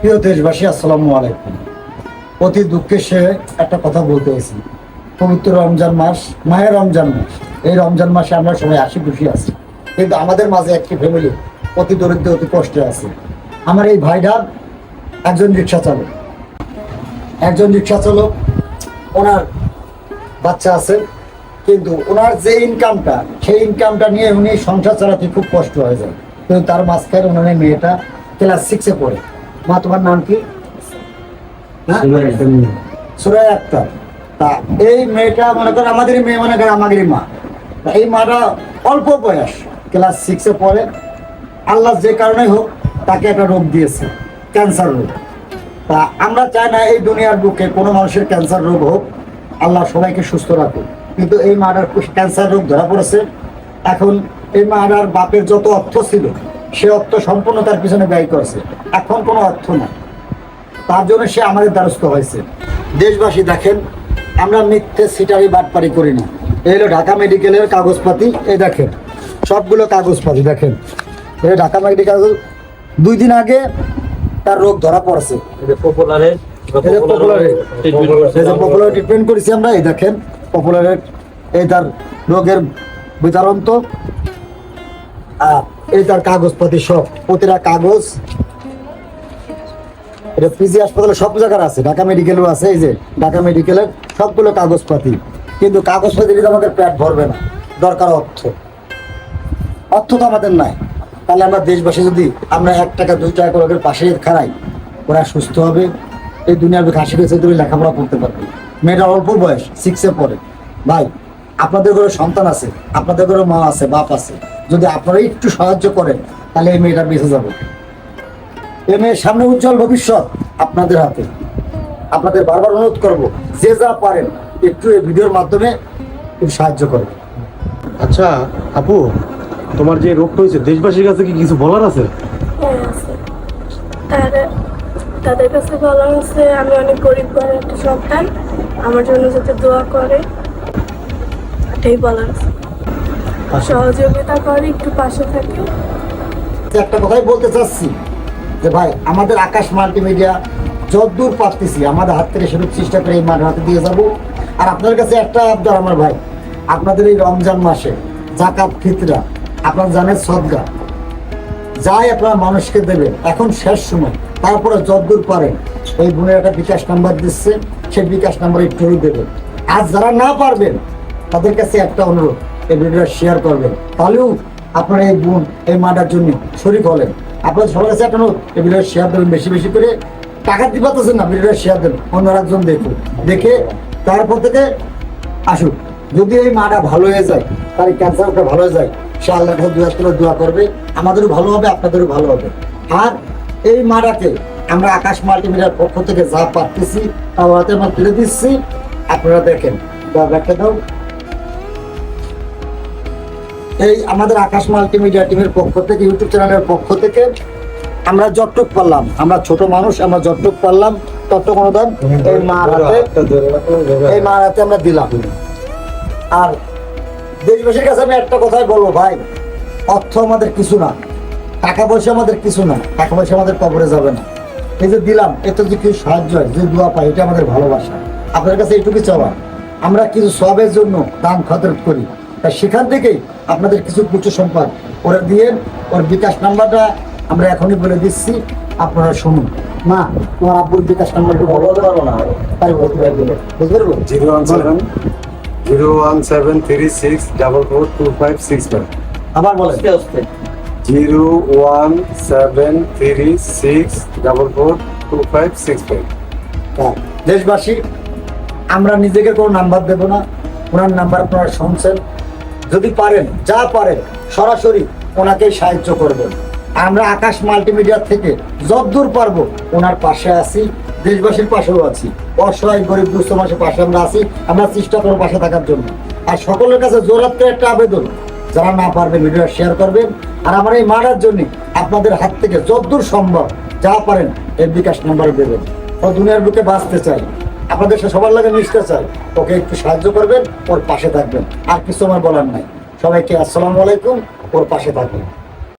প্রিয় দেশবাসী, আসসালামু আলাইকুম। অতি দুঃখে সে একটা কথা বলতে এসেছি পবিত্র রমজান মাস, মায়ের রমজান মাস। এই রমজান মাসে আমরা সবাই হাসি খুশি আছি। কিন্তু আমাদের মাঝে একটি ফ্যামিলি অতি দরিদ্র, অতি কষ্টে আছে। আমার এই ভাইটা একজন রিক্সা চালক। একজন রিক্সা চালক, ওনার বাচ্চা আছে। কিন্তু ওনার যে ইনকামটা সেই ইনকামটা নিয়ে উনি সংসার চালাতে খুব কষ্ট হয়ে যায়। কিন্তু তার মাঝখানে ওনার মেয়েটা ক্লাস সিক্সে পড়ে। মা, তোমার নাম কি? হ্যাঁ? সুরাই আক্তার। তা এই মেয়েটা মনে আমাদেরই মেয়ে, মনে আমাদেরই মা। এই মাটা অল্প বয়স, ক্লাস সিক্সে পড়ে। আল্লাহ যে কারণে হোক তাকে একটা রোগ দিয়েছে, ক্যান্সার রোগ। তা আমরা চাই না এই দুনিয়ার বুকে কোনো মানুষের ক্যান্সার রোগ হোক। আল্লাহ সবাইকে সুস্থ রাখুক। কিন্তু এই মাটার ক্যান্সার রোগ ধরা পড়েছে। এখন এই মাটার বাপের যত অর্থ ছিল সে অর্থ সম্পূর্ণ তার পিছনে ব্যয় করেছে। এখন কোনো অর্থ নাই। তার জন্য সে আমাদের দ্বারস্থ হয়েছে। দেশবাসী দেখেন আমরা মিথ্যে সিটারি বাটপারি করি না এই হলো ঢাকা মেডিকেলের কাগজপাতি এই দেখেন সবগুলো কাগজপাতি দেখেন। এই ঢাকা মেডিকেল দুই দিন আগে তার রোগ ধরা পড়ছে। পপুলার ট্রিটমেন্ট করেছি আমরা এই দেখেন পপুলারের এই তার রোগের বিতরণ তো। তার কাগজপাতি সব। প্রতিটা কাগজ, এটা পিজি হাসপাতালে সব জায়গার আছে, ঢাকা মেডিকেলও আছে, এই যে ঢাকা মেডিকেলের সবগুলো কাগজপাতি। কিন্তু কাগজপাতি দিলে আমাদের পেট ভরবে না, দরকার অর্থ। অর্থ তো আমাদের নাই। তাহলে আমরা দেশবাসী যদি আমরা এক টাকা, দুই টাকা করে পাশে খাড়াই, ওরা সুস্থ হবে, এই দুনিয়ার হাসি খুশি তুমি লেখাপড়া করতে পারবে। মেয়েটা অল্প বয়স সিক্সে পড়ে। ভাই, আপনাদের ঘরে সন্তান আছে, আপনাদের ঘরে মা আছে, বাপ আছে যদি আপনারা একটু সাহায্য করেন তাহলে এই মেয়েটা বেঁচে যাবে। এ মেয়ের সামনে উজ্জ্বল ভবিষ্যৎ আপনাদের হাতে। আপনাদের বারবার অনুরোধ করব যে যা পারেন একটু এই ভিডিওর মাধ্যমে সাহায্য করবেন আচ্ছা আপু তোমার যে রোগটা হয়েছে দেশবাসীর কাছে কি কিছু বলার আছে? হ্যাঁ আছে। আর তাদের কাছে বলা হচ্ছে আমি অনেক গরিব ঘরের একটা সন্তান আমার জন্য যাতে দোয়া করে এটাই বলার আছে। সহযোগিতা করে একটু পাশে থাকে। একটা কথাই বলতে চাচ্ছি যে ভাই আমাদের আকাশ মাল্টিমিডিয়া যতদূর পারতেছি আমাদের হাত থেকে সেরূপ চেষ্টা করে এই মাঠের হাতে দিয়ে যাব। আর আপনাদের কাছে একটা আবদার আমার ভাই আপনাদের এই রমজান মাসে জাকাত ফিতরা আপনারা জানেন সদগা। যাই আপনারা মানুষকে দেবেন এখন শেষ সময় তারপরে যতদূর পারেন এই বোনের একটা বিকাশ নাম্বার দিচ্ছে সেই বিকাশ নাম্বার একটু দেবেন। আর যারা না পারবেন তাদের কাছে একটা অনুরোধ এই ভিডিওটা শেয়ার করবেন। তাহলেও আপনারা এই বোন, এই মাটার জন্য শরিক হলেন। আপনাদের সবার কাছে একটা এই ভিডিওটা শেয়ার দেবেন বেশি বেশি করে। টাকা দিতে পারতেছেন না, ভিডিওটা শেয়ার দেন অন্য একজন দেখুন দেখে তারপর থেকে আসুক। যদি এই মাটা ভালো হয়ে যায় তার ক্যান্সারটা ভালো হয়ে যায়, সে আল্লাহ কাছে দুয়া দোয়া করবে। আমাদেরও ভালো হবে, আপনাদেরও ভালো হবে। আর এই মাটাকে আমরা আকাশ মাল্টিমিডিয়ার পক্ষ থেকে যা পারতেছি, তা আমরা তুলে দিচ্ছি। আপনারা দেখেন ব্যাগটা দাও। এই আমাদের আকাশ মাল্টিমিডিয়া টিমের পক্ষ থেকে, ইউটিউব চ্যানেলের পক্ষ থেকে আমরা যতটুক পারলাম, আমরা ছোট মানুষ, আমরা যতটুক পারলাম ততটুক অনুদান এই মার হাতে, এই মার হাতে আমরা দিলাম। আর দেশবাসীর কাছে আমি একটা কথাই বলব, ভাই, অর্থ আমাদের কিছু না, টাকা পয়সা আমাদের কিছু না, টাকা পয়সা আমাদের কবরে যাবে না। এই যে দিলাম, এতে যে কিছু সাহায্য হয়, যে দোয়া পাই এটা আমাদের ভালোবাসা। আপনার কাছে এইটুকু চাওয়া, আমরা কিছু সবের জন্য দান খতরত করি। তাই সেখান থেকেই আপনাদের কিছু কিছু সম্পদ ওরা দিয়ে ওর বিকাশ নাম্বারটা আমরা এখনই বলে দিচ্ছি আপনারা শুনুন। মা তোমার আব্বুর বিকাশ নাম্বারটা বলতে পারব না তাই বলতে পারব বুঝতে পারব? Zero one seven zero one seven three six double four two five six five. আবার বলেন। Zero one seven three six double four two five six five. হ্যাঁ, দেশবাসী আমরা নিজেকে কোনো নাম্বার দেব না। ওনার নাম্বার আপনারা শুনছেন। যদি পারেন, যা পারেন, সরাসরি ওনাকেই সাহায্য করবেন। আমরা আকাশ মাল্টিমিডিয়া থেকে যতদূর পারব, ওনার পাশে আছি, দেশবাসীর পাশেও আছি। অসহায়, গরিব, দুস্থ মাসের পাশে আমরা আছি, আমরা চেষ্টা করব পাশে থাকার জন্য। আর সকলের কাছে জোরাত্ম একটা আবেদন, যারা না পারবেন ভিডিও শেয়ার করবেন। আর আমার এই মারার জন্য আপনাদের হাত থেকে যতদূর সম্ভব, যা পারেন এর বিকাশ নাম্বার দেবেন। ও দুনিয়ার বুকে বাঁচতে চাই। আপনাদের সবার লাগে মিস্টার স্যার ওকে একটু সাহায্য করবেন, ওর পাশে থাকবেন। আর কিছু আমার বলার নাই। সবাইকে আসসালামু আলাইকুম, ওর পাশে থাকবেন।